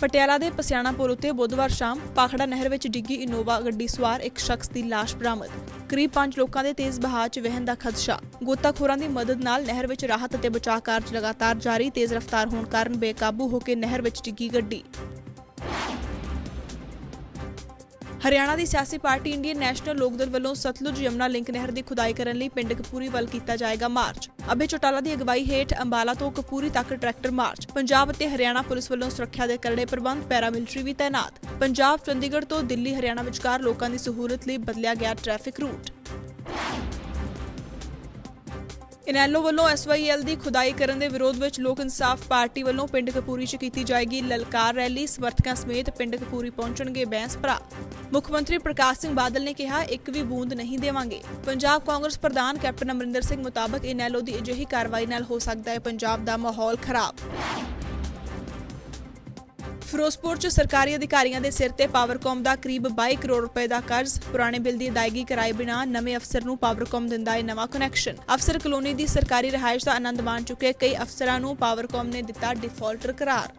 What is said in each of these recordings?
ਪਟਿਆਲਾ ਦੇ ਪਸਿਆਣਾਪੁਰ ਉੱਤੇ ਬੁੱਧਵਾਰ ਸ਼ਾਮ ਪਾਖੜਾ ਨਹਿਰ ਵਿੱਚ ਡਿੱਗੀ ਇਨੋਵਾ ਗੱਡੀ ਸਵਾਰ ਇੱਕ ਸ਼ਖਸ ਦੀ ਲਾਸ਼ ਬਰਾਮਦ। ਕਰੀਬ 5 ਲੋਕਾਂ ਦੇ ਤੇਜ਼ ਬਹਾਅ 'ਚ ਵਹਿਣ ਦਾ ਖਦਸ਼ਾ। ਗੋਤਾਖੋਰਾਂ ਦੀ ਮਦਦ ਨਾਲ ਨਹਿਰ ਵਿੱਚ ਰਾਹਤ ਅਤੇ ਬਚਾਅ ਕਾਰਜ ਲਗਾਤਾਰ ਜਾਰੀ, ਤੇਜ਼ ਰਫ਼ਤਾਰ ਹੋਣ ਕਾਰਨ ਬੇਕਾਬੂ ਹੋ ਕੇ ਨਹਿਰ ਵਿੱਚ ਡਿੱਗੀ ਗੱਡੀ। ਹਰਿਆਣਾ ਦੀ ਸਿਆਸੀ ਪਾਰਟੀ ਇੰਡੀਅਨ ਨੈਸ਼ਨਲ ਲੋਕਦਲ ਵੱਲੋਂ ਸਤਲੁਜ ਯਮਨਾ ਲਿੰਕ ਨਹਿਰ ਦੀ ਖੁਦਾਈ ਕਰਨ ਲਈ ਪਿੰਡ ਕਪੂਰੀ ਵੱਲ ਕੀਤਾ ਜਾਏਗਾ ਮਾਰਚ। ਅਬੇ ਚੋਟਾਲਾ ਦੀ ਅਗਵਾਈ ਹੇਠ ਅੰਬਾਲਾ ਤੋਂ ਕਪੂਰੀ ਤੱਕ ਟਰੈਕਟਰ ਮਾਰਚ। ਪੰਜਾਬ ਅਤੇ ਹਰਿਆਣਾ ਪੁਲਿਸ ਵੱਲੋਂ ਸੁਰੱਖਿਆ ਦੇ ਕਰੜੇ ਪ੍ਰਬੰਧ ਪੈਰਾਮਿਲਟਰੀ ਵੀ ਤਾਇਨਾਤ। ਪੰਜਾਬ ਚੰਡੀਗੜ੍ਹ ਤੋਂ ਦਿੱਲੀ ਹਰਿਆਣਾ ਵਿਚਕਾਰ ਲੋਕਾਂ ਦੀ ਸਹੂਲਤ ਲਈ ਬਦਲਿਆ ਗਿਆ ਟ੍ਰੈਫਿਕ ਰੂਟ। ਇਨੈਲੋ ਵੱਲੋਂ ਐਸਵਾਈਐਲ ਦੀ ਖੁਦਾਈ ਕਰਨ ਦੇ ਵਿਰੋਧ ਵਿੱਚ ਲੋਕ ਇਨਸਾਫ ਪਾਰਟੀ ਵੱਲੋਂ ਪਿੰਡ ਕਪੂਰੀ 'ਚ ਕੀਤੀ ਜਾਏਗੀ ਲਲਕਾਰ ਰੈਲੀ। ਸਮਰਥਕਾਂ ਸਮੇਤ ਪਿੰਡ ਕਪੂਰੀ ਪਹੁੰਚਣਗੇ ਬੈਂਸ ਭਰਾ। ਮੁੱਖ ਮੰਤਰੀ ਪ੍ਰਕਾਸ਼ ਸਿੰਘ ਬਾਦਲ ਨੇ ਕਿਹਾ, ਇੱਕ ਵੀ ਬੂੰਦ ਨਹੀਂ ਦੇਵਾਂਗੇ। ਪੰਜਾਬ ਕਾਂਗਰਸ ਪ੍ਰਧਾਨ ਕੈਪਟਨ ਅਮਰਿੰਦਰ ਸਿੰਘ ਮੁਤਾਬਕ ਇਨੈਲੋ ਦੀ ਅਜਿਹੀ ਕਾਰਵਾਈ ਨਾਲ ਹੋ ਸਕਦਾ ਹੈ, ਪੰਜਾਬ ਦਾ ਮਾਹੌਲ ਖਰਾਬ। ਫਿਰੋਜ਼ਪੁਰ 'ਚ ਸਰਕਾਰੀ ਅਧਿਕਾਰੀਆਂ ਦੇ ਸਿਰ ਤੇ ਪਾਵਰਕਾਮ ਦਾ ਕਰੀਬ 22 ਕਰੋੜ ਰੁਪਏ ਦਾ ਕਰਜ਼। ਪੁਰਾਣੇ ਬਿੱਲ ਦੀ ਅਦਾਇਗੀ ਕਰਾਏ ਬਿਨਾ ਨਵੇਂ ਅਫਸਰ ਨੂੰ ਪਾਵਰਕਾਮ ਦਿੰਦਾ ਹੈ ਨਵਾਂ ਕਨੈਕਸ਼ਨ ਅਫਸਰ ਕਲੋਨੀ ਦੀ ਸਰਕਾਰੀ ਰਿਹਾਇਸ਼ ਦਾ ਆਨੰਦ ਮਾਣ ਚੁੱਕੇ ਕਈ ਅਫਸਰਾਂ ਨੂੰ ਪਾਵਰਕਾਮ ਨੇ ਦਿੱਤਾ ਡਿਫਾਲਟਰ ਕਰਾਰ।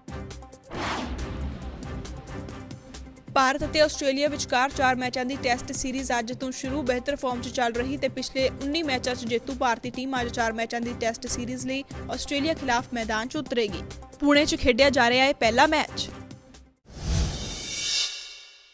ਭਾਰਤ ਅਤੇ ਆਸਟ੍ਰੇਲੀਆ ਵਿਚਕਾਰ ਚਾਰ ਮੈਚਾਂ ਦੀ ਟੈਸਟ ਸੀਰੀਜ਼ ਅੱਜ ਤੋਂ ਸ਼ੁਰੂ ਬਿਹਤਰ ਫਾਰਮ 'ਚ ਚੱਲ ਰਹੀ ਤੇ ਪਿਛਲੇ 19 ਮੈਚਾਂ 'ਚ ਜੇਤੂ ਭਾਰਤੀ ਟੀਮ ਅੱਜ ਚਾਰ ਮੈਚਾਂ ਦੀ ਟੈਸਟ ਸੀਰੀਜ਼ ਲਈ ਆਸਟ੍ਰੇਲੀਆ ਖਿਲਾਫ ਮੈਦਾਨ 'ਚ ਉਤਰੇਗੀ। ਪੁਣੇ 'ਚ ਖੇਡਿਆ ਜਾ ਰਿਹਾ ਹੈ ਪਹਿਲਾ ਮੈਚ।